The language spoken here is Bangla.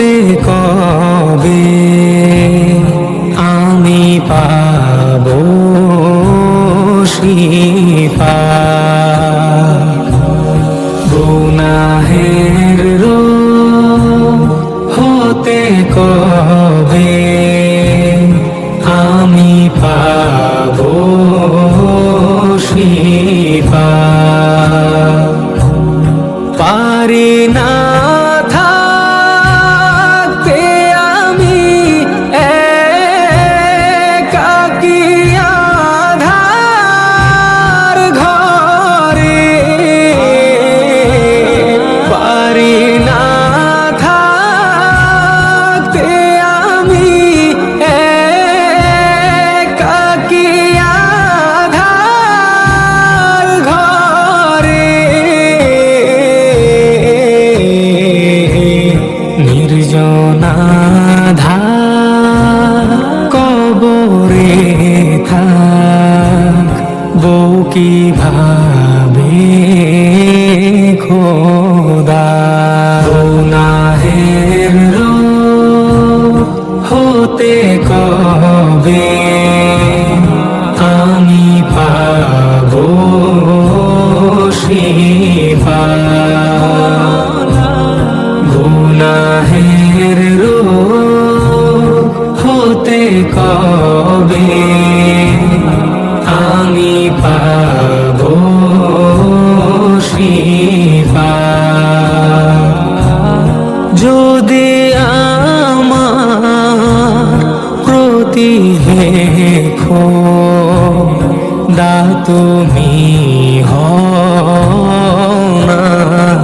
করতে কবে আমি পাবো শ্রী কীভাবে খোদা রো হতে কবে? আমি পাব শিবা রো হতে কবে? প্রতি হেখো দা তুমি হও নারাজ।